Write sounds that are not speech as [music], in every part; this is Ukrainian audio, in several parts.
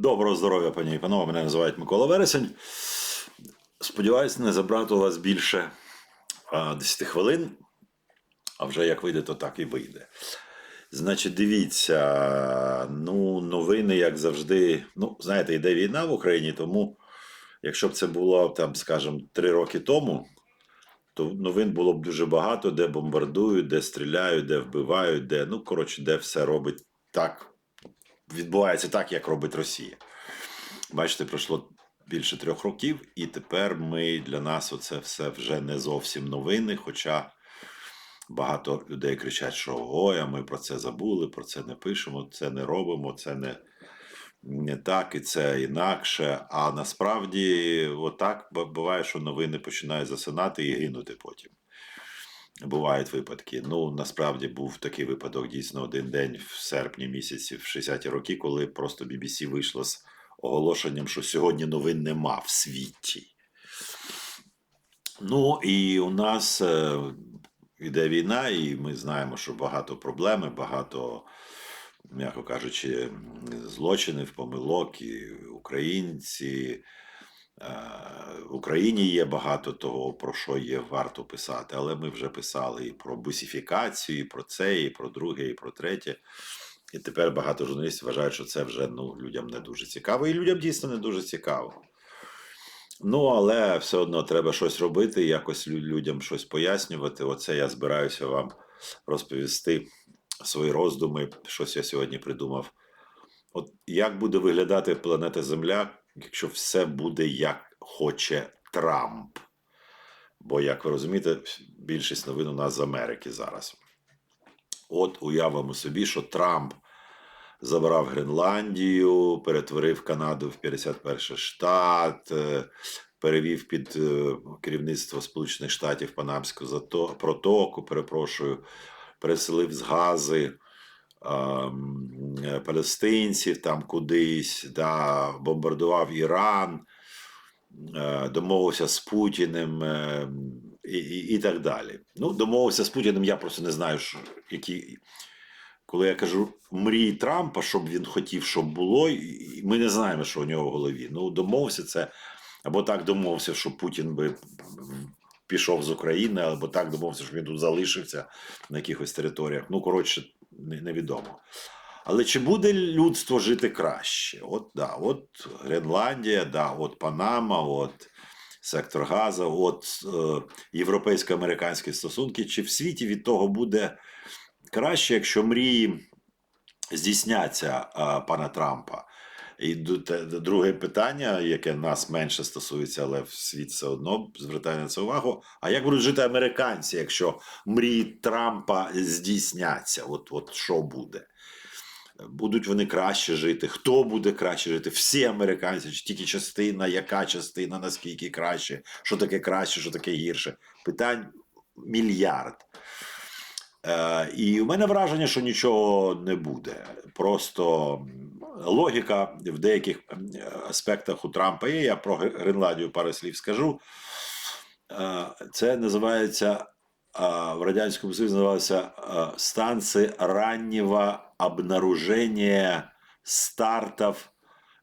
Доброго здоров'я, пані і панове. Мене називають Микола Вересень. Сподіваюсь, не забрати у вас більше а, 10 хвилин. А вже як вийде, то так і вийде. Значить, дивіться, ну, новини, як завжди. Ну, знаєте, йде війна в Україні, тому якщо б це було, там, скажімо, три роки тому, то новин було б дуже багато, де бомбардують, де стріляють, де вбивають, де, ну, коротше, де все робить так, відбувається так, як робить Росія. Бачите, пройшло більше трьох років, і тепер ми для нас оце все вже не зовсім новини. Хоча багато людей кричать, що ой, а ми про це забули, про це не пишемо, це не робимо, це не, не так і це інакше. А насправді, отак буває, що новини починають засинати і гинути потім. Бувають випадки. Ну, насправді був такий випадок дійсно один день в серпні місяці, в 60-ті роки, коли просто BBC вийшло з оголошенням, що сьогодні новин нема в світі. Ну і у нас е, іде війна, і ми знаємо, що багато проблем, багато, м'яко кажучи, злочинів, помилок, і українці. Е, В Україні є багато того, про що є варто писати, але ми вже писали і про бусифікацію, і про це, і про друге, і про третє. І тепер багато журналістів вважають, що це вже ну, людям не дуже цікаво, і людям дійсно не дуже цікаво. Ну, але все одно треба щось робити, якось людям щось пояснювати. Оце я збираюся вам розповісти свої роздуми. Щось я сьогодні придумав. От як буде виглядати планета Земля, якщо все буде як хоче Трамп? Бо, як ви розумієте, більшість новин у нас з Америки зараз. От уявимо собі, що Трамп забрав Гренландію, перетворив Канаду в 51 штат, е, перевів під е, керівництво Сполучених Штатів Панамську протоку, перепрошую, переселив з Гази палестинців там кудись, да, бомбардував Іран, е, домовився з Путіним е, і, і, і так далі. Ну, домовився з Путіним, я просто не знаю, що, які. Коли я кажу мрії Трампа, щоб він хотів, щоб було, і- ми не знаємо, що у нього в голові. Ну, домовився це, або так домовився, що Путін би пішов з України, або так домовився, що він тут залишився на якихось територіях. Ну, коротше, невідомо. Але чи буде людство жити краще? От да, от Гренландія, да, от Панама, от сектор Газа, от е, європейсько-американські стосунки. Чи в світі від того буде краще, якщо мрії здійсняться е, пана Трампа? І друге питання, яке нас менше стосується, але світ все одно звертає на це увагу. А як будуть жити американці, якщо мрії Трампа здійсняться? От, от що буде? Будуть вони краще жити? Хто буде краще жити? Всі американці, чи тільки частина, яка частина, наскільки краще, що таке краще, що таке гірше? Питань мільярд. Е, і у мене враження, що нічого не буде. Просто логіка в деяких аспектах у Трампа є. Я про Гренландію пару слів скажу. Е, Це називається е, в Радянському Союзі називалося станції раннього обнаруження стартів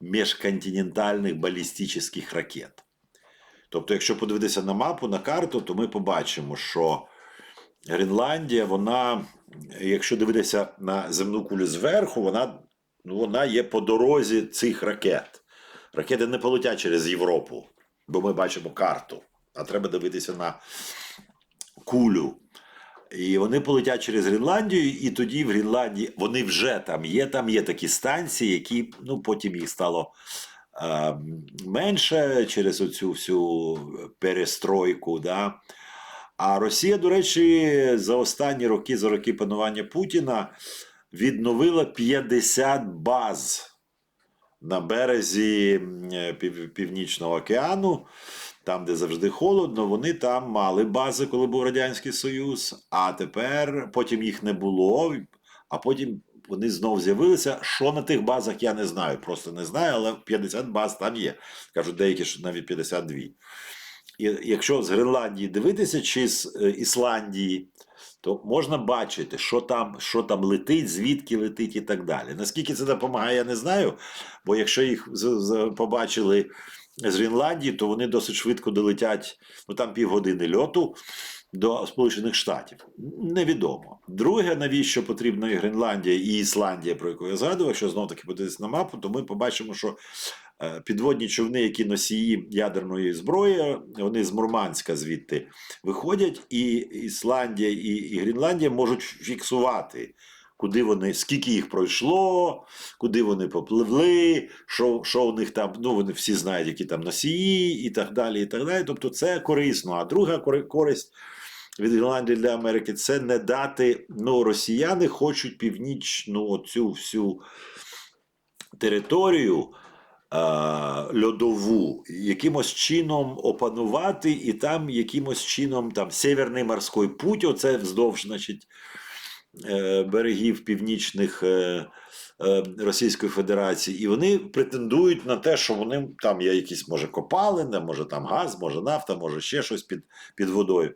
міжконтинентальних балістичних ракет. Тобто, якщо подивитися на мапу, на карту, то ми побачимо, що Гренландія, вона, якщо дивитися на земну кулю зверху, вона, ну, вона є по дорозі цих ракет. Ракети не полетять через Європу, бо ми бачимо карту. А треба дивитися на кулю. І вони полетять через Гренландію, і тоді в Гренландії вони вже там є. Там є такі станції, які ну, потім їх стало е, менше через оцю всю перестройку. Да? А Росія, до речі, за останні роки, за роки панування Путіна, відновила 50 баз на березі пів, Північного океану, там, де завжди холодно. Вони там мали бази, коли був Радянський Союз, а тепер потім їх не було, а потім. Вони знов з'явилися. Що на тих базах, я не знаю, просто не знаю, але 50 баз там є. Кажуть, деякі що навіть 52. Якщо з Гренландії дивитися, чи з е, Ісландії, то можна бачити, що там, що там летить, звідки летить і так далі. Наскільки це допомагає, я не знаю. Бо якщо їх побачили з Гренландії, то вони досить швидко долетять, ну там півгодини льоту до Сполучених Штатів. Невідомо. Друге, навіщо потрібна і Гренландія і Ісландія, про яку я згадував, якщо знов таки подивитися на мапу, то ми побачимо, що підводні човни, які носії ядерної зброї, вони з Мурманська звідти виходять, і Ісландія і, і Гренландія можуть фіксувати. Куди вони, скільки їх пройшло, куди вони попливли, що, що у них там, ну вони всі знають, які там носії, і так далі. і так далі. Тобто це корисно. А друга користь від Гренландії для Америки це не дати. Ну, росіяни хочуть північну оцю всю територію е, льодову якимось чином опанувати, і там якимось чином там Северний морський путь, оце вздовж, значить, е, берегів північних е, е, Російської Федерації, і вони претендують на те, що вони там є якісь, може, копалини, може там газ, може нафта, може ще щось під, під водою.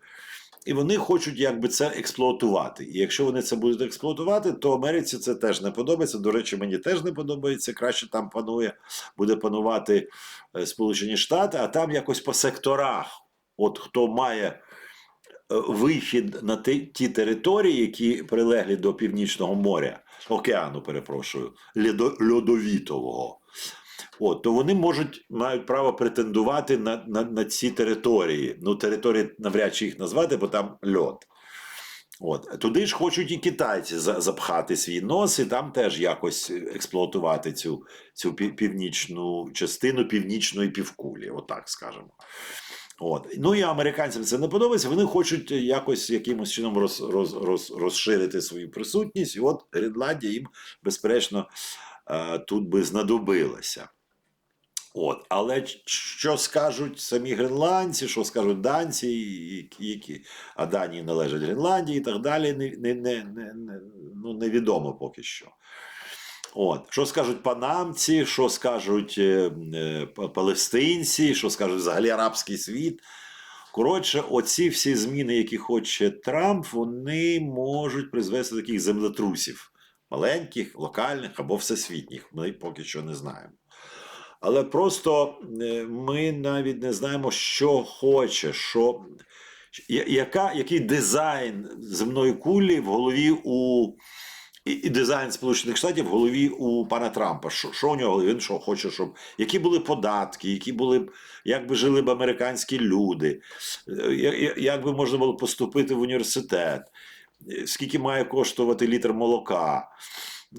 І вони хочуть якби це експлуатувати. І якщо вони це будуть експлуатувати, то Америці це теж не подобається. До речі, мені теж не подобається. Краще там панує, буде панувати е, Сполучені Штати, а там якось по секторах. От хто має е, вихід на ті, території, які прилеглі до Північного моря, океану, перепрошую, льодо- льодовітового. От, то вони можуть мають право претендувати на, на, на ці території. Ну, території навряд чи їх назвати, бо там льод. От. Туди ж хочуть і китайці запхати свій нос, і там теж якось експлуатувати цю, цю північну частину північної півкулі, отак скажемо. От. Ну і американцям це не подобається. Вони хочуть якось якимось чином роз, роз, роз, розширити свою присутність. І от Гренландія їм, безперечно, е, тут би знадобилася. От. Але що скажуть самі гренландці, що скажуть данці, які, а Данії належать Гренландії і так далі, не, не, не, не, ну, невідомо поки що. От. Що скажуть панамці, що скажуть е, е, палестинці, що скажуть взагалі арабський світ. Коротше, оці всі зміни, які хоче Трамп, вони можуть призвести до таких землетрусів маленьких, локальних або всесвітніх. Ми поки що не знаємо. Але просто е, ми навіть не знаємо, що хоче, що, яка, який дизайн земної кулі в голові у і, і дизайн Сполучених Штатів в голові у пана Трампа. Що, що у нього він що хоче, щоб які були податки, які були б, як би жили б американські люди, е, я- я- як би можна було поступити в університет, е, скільки має коштувати літр молока.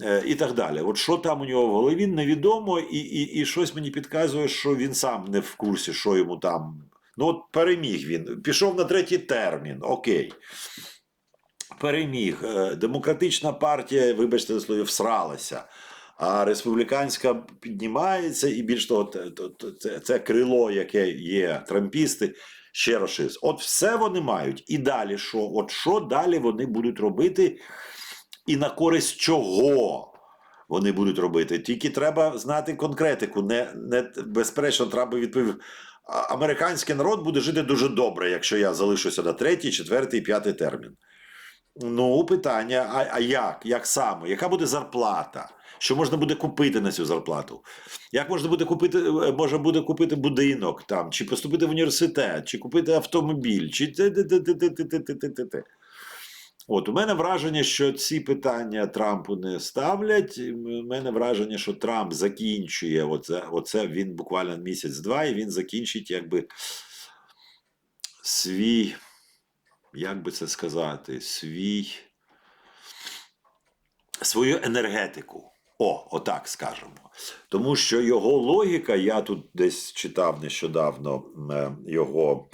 Е, І так далі. От що там у нього в голові, невідомо, і, і, і щось мені підказує, що він сам не в курсі, що йому там. Ну, от переміг він, пішов на третій термін, окей. Переміг. Е, Демократична партія, вибачте за слово, всралася. А республіканська піднімається, і більш того, це, це крило, яке є трампісти, ще розшириться. От все вони мають. І далі що? От що далі вони будуть робити, і на користь чого? Вони будуть робити. Тільки треба знати конкретику. Не, не безперечно, треба відповів. Американський народ буде жити дуже добре, якщо я залишуся на третій, четвертий, п'ятий термін. Ну, питання: а, а як? Як саме? Яка буде зарплата? Що можна буде купити на цю зарплату? Як можна буде купити, е, може буде купити будинок там, чи поступити в університет, чи купити автомобіль, чи те От у мене враження, що ці питання Трампу не ставлять. У мене враження, що Трамп закінчує оце, оце він буквально місяць-два, і він закінчить якби свій, як би це сказати, свій свою енергетику. О, отак скажемо. Тому що його логіка, я тут десь читав нещодавно е, його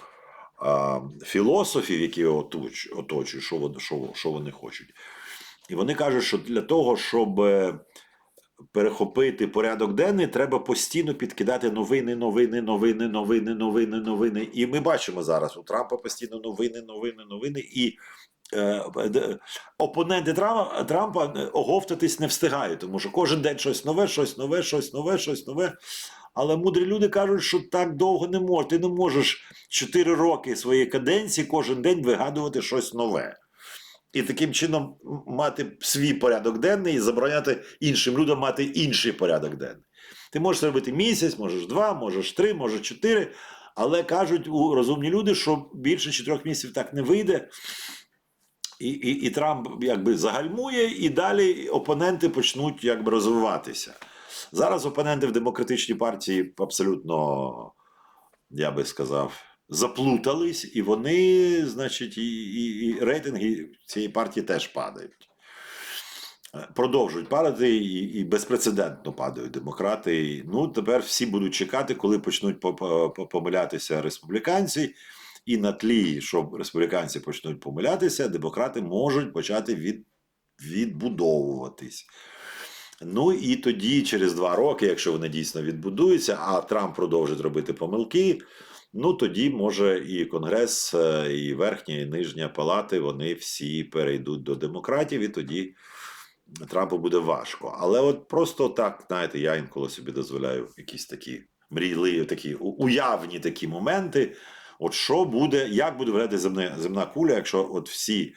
філософів, які його оточують, що вони, що, що вони хочуть. І вони кажуть, що для того, щоб перехопити порядок денний, треба постійно підкидати новини, новини, новини, новини, новини, новини. І ми бачимо зараз у Трампа постійно новини, новини, новини. І е, опоненти Трампа, Трампа е, оговтатись не встигають, тому що кожен день щось нове, щось нове, щось нове, щось нове. Але мудрі люди кажуть, що так довго не можна. Ти не можеш 4 роки своєї каденції кожен день вигадувати щось нове. і таким чином мати свій порядок денний і забороняти іншим людям мати інший порядок денний. Ти можеш робити місяць, можеш два, можеш три, можеш чотири. Але кажуть у розумні люди, що більше чотирьох місяців так не вийде. І, і, і Трамп якби загальмує, і далі опоненти почнуть якби розвиватися. Зараз опоненти в демократичній партії абсолютно, я би сказав, заплутались, і вони, значить, і, і, і рейтинги цієї партії теж падають. Е, Продовжують падати і, і безпрецедентно падають демократи. Ну, тепер всі будуть чекати, коли почнуть по- по- по- помилятися республіканці. І на тлі, що республіканці почнуть помилятися, демократи можуть почати від, відбудовуватись. Ну і тоді, через два роки, якщо вони дійсно відбудуються, а Трамп продовжить робити помилки, ну тоді може і Конгрес, е, і верхня, і нижня палати вони всі перейдуть до демократів, і тоді Трампу буде важко. Але от просто так, знаєте, я інколи собі дозволяю якісь такі мрійливі, такі уявні такі моменти. От що буде, як буде виглядати земна, земна куля, якщо от всі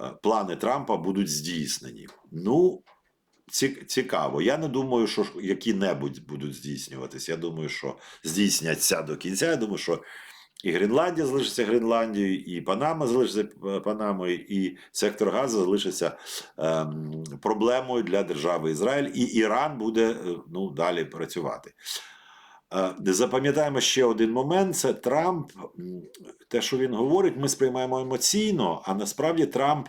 е, плани Трампа будуть здійснені? Ну, цікаво. Я не думаю, що які-небудь будуть здійснюватися. Я думаю, що здійсняться до кінця. Я думаю, що і Гренландія залишиться Гренландією, і Панама залишиться е, Панамою, і сектор газу залишиться ем, проблемою для держави Ізраїль, і Іран буде е, ну, далі працювати. Е, Запам'ятаємо ще один момент: це Трамп. Те, що він говорить, ми сприймаємо емоційно, а насправді Трамп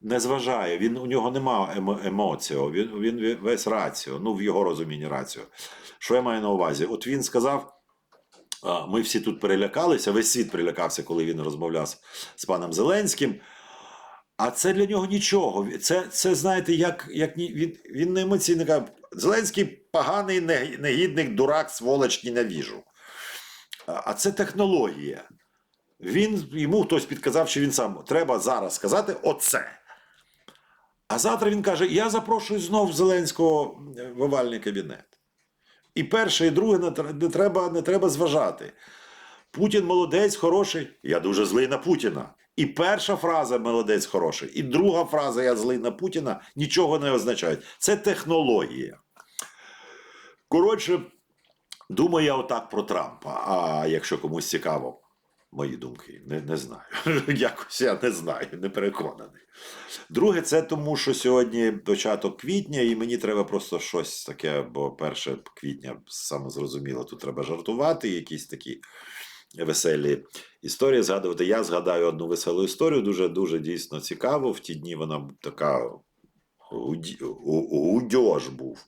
не зважає. Він у нього немає емо, емоціо, він, він весь раціо, ну в його розумінні раціо. Що я маю на увазі? От він сказав. Ми всі тут перелякалися, весь світ перелякався, коли він розмовляв з, паном Зеленським. А це для нього нічого. Це, це знаєте, як, як ні- він, він не емоційно каже, Зеленський поганий негідник, дурак, сволоч, ненавіжу. А це технологія. Він, йому хтось підказав, що він сам треба зараз сказати оце. А завтра він каже: Я запрошую знов Зеленського в овальний кабінет. І перше, і друге не треба, не треба зважати. Путін молодець, хороший. Я дуже злий на Путіна. І перша фраза молодець хороший, і друга фраза Я злий на Путіна нічого не означають. Це технологія. Коротше, думаю я отак про Трампа. А якщо комусь цікаво, мої думки, не, не знаю. [laughs] Якось я не знаю, не переконаний. Друге, це тому, що сьогодні початок квітня, і мені треба просто щось таке, бо перше квітня саме зрозуміло, тут треба жартувати, якісь такі веселі історії згадувати. Я згадаю одну веселу історію, дуже дуже дійсно цікаву. В ті дні вона така гудьож був.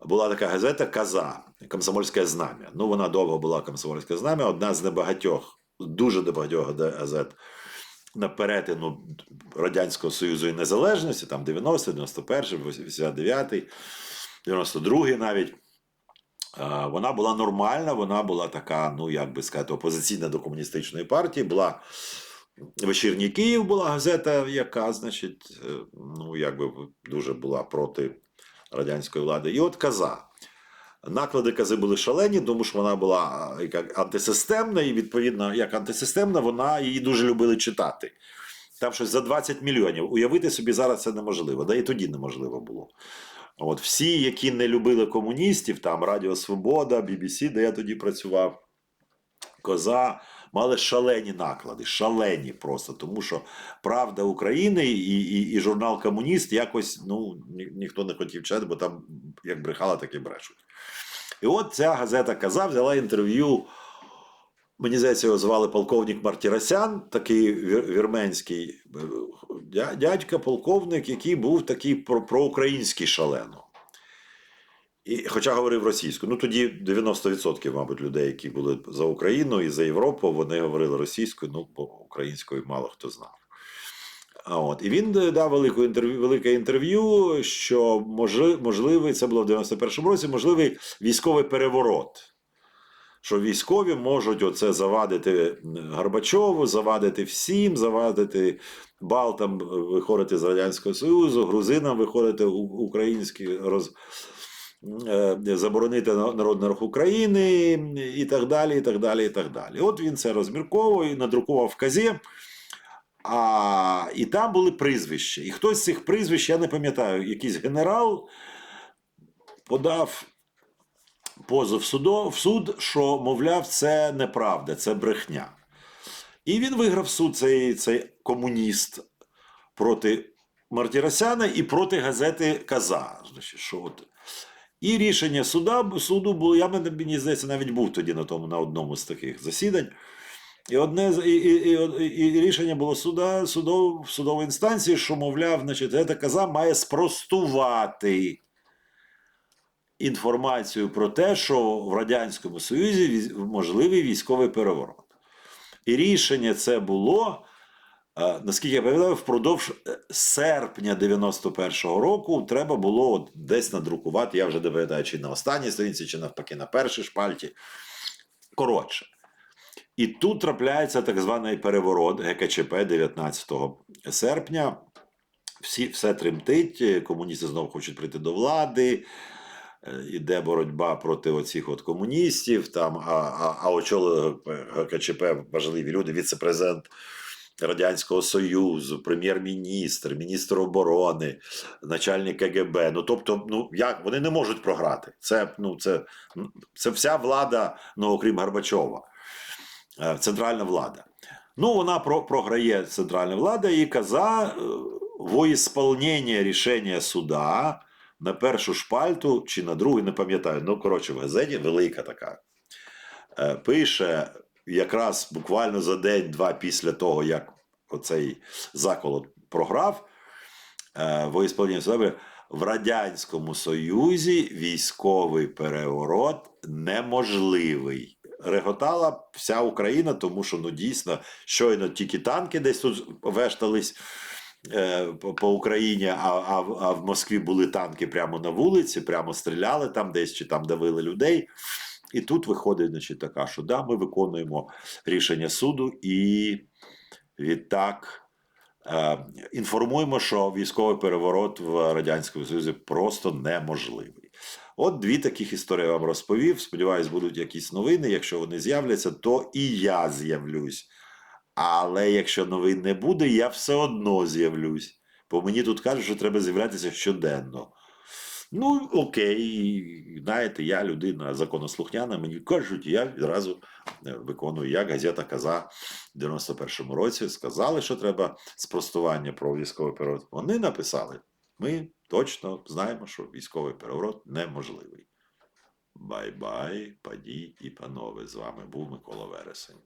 Була така газета Каза, Комсомольське знам'я. Ну, вона довго була Комсомольське знам'я, одна з небагатьох, дуже небагатьох га- газет на перетину Радянського Союзу і Незалежності, там 90, 91, 89, 92 навіть. Вона була нормальна, вона була така, ну як би сказати, опозиційна до комуністичної партії. Була Вечірній Київ була газета, яка, значить, е, ну якби дуже була проти радянської влади. І от каза. Наклади кази були шалені, тому що вона була е, як антисистемна, і відповідно, як антисистемна, вона її дуже любили читати. Там щось за 20 мільйонів. Уявити собі зараз це неможливо, да і тоді неможливо було. От всі, які не любили комуністів, там Радіо Свобода, BBC, де я тоді працював, Коза, мали шалені наклади, шалені просто, тому що Правда України і, і, і журнал Комуніст якось ну, ні, ніхто не хотів читати, бо там як брехала, так і брешуть. І от ця газета Каза взяла інтерв'ю. Мені здається, його звали полковник Мартіросян, такий вірменський е, дядька, полковник, який був такий про- проукраїнський шалено. І, хоча говорив російською. Ну тоді 90%, мабуть, людей, які були за Україну і за Європу, вони говорили російською, ну, бо українською мало хто знав. А от. І він е, дав велику інтерв'ю, велике інтерв'ю, що можли- можливий, це було в 91-му році, можливий військовий переворот. Що військові можуть оце завадити Горбачову, завадити всім, завадити Балтам е, виходити з Радянського Союзу, грузинам виходити українські роз, е, заборонити Народний рух України і так далі. і так далі, і так далі. От він це розмірковує, надрукував в казі. А, і там були прізвища. І хтось з цих прізвищ, я не пам'ятаю, якийсь генерал подав позов в суд, що, мовляв, це неправда, це брехня. І він виграв суд, цей, цей комуніст, проти Мартіросяна і проти газети Каза. Значить, що от. І рішення суда, суду було, я мені здається, навіть був тоді на, тому, на одному з таких засідань. І одне і, і, і, і, рішення було суда, судов, в судовій інстанції, що, мовляв, значить, ця каза має спростувати інформацію про те, що в Радянському Союзі можливий військовий переворот. І рішення це було, наскільки я пам'ятаю, впродовж е, серпня 91-го року треба було от десь надрукувати, я вже не пам'ятаю, чи на останній сторінці, чи навпаки на першій шпальті. Коротше. І тут трапляється так званий переворот ГКЧП 19 серпня. Всі, все тремтить, комуністи знову хочуть прийти до влади. е, Іде боротьба проти оцих от комуністів, там, а, а, а очолили ГКЧП важливі люди, віце-президент Радянського Союзу, прем'єр-міністр, міністр оборони, начальник КГБ. Ну тобто, ну як вони не можуть програти. Це, ну, це, це вся влада, ну окрім Горбачова, е, центральна влада. Ну, вона про, програє центральна влада і каза е, во ісполнення рішення суда на першу шпальту чи на другу, не пам'ятаю. Ну, коротше, в газеті велика така. Е, Пише якраз буквально за день-два після того, як оцей заколот програв, е, во ісполнення в Радянському Союзі військовий переворот неможливий. Реготала вся Україна, тому що ну дійсно щойно тільки танки десь тут вештались е, по, по Україні, а, а, а в Москві були танки прямо на вулиці, прямо стріляли там десь чи там давили людей. І тут виходить значить, така, що да, ми виконуємо рішення суду і відтак е, інформуємо, що військовий переворот в Радянському Союзі просто неможливий. От дві таких історії я вам розповів. Сподіваюсь, будуть якісь новини. Якщо вони з'являться, то і я з'явлюсь. Але якщо новин не буде, я все одно з'явлюсь. Бо мені тут кажуть, що треба з'являтися щоденно. Ну, окей, знаєте, я людина законослухняна, мені кажуть, я відразу е, виконую, як газета каза в 91-му році. Сказали, що треба спростування про військовий переворот. Вони написали: ми точно знаємо, що військовий переворот неможливий. Бай-бай, паді і панове. З вами був Микола Вересень.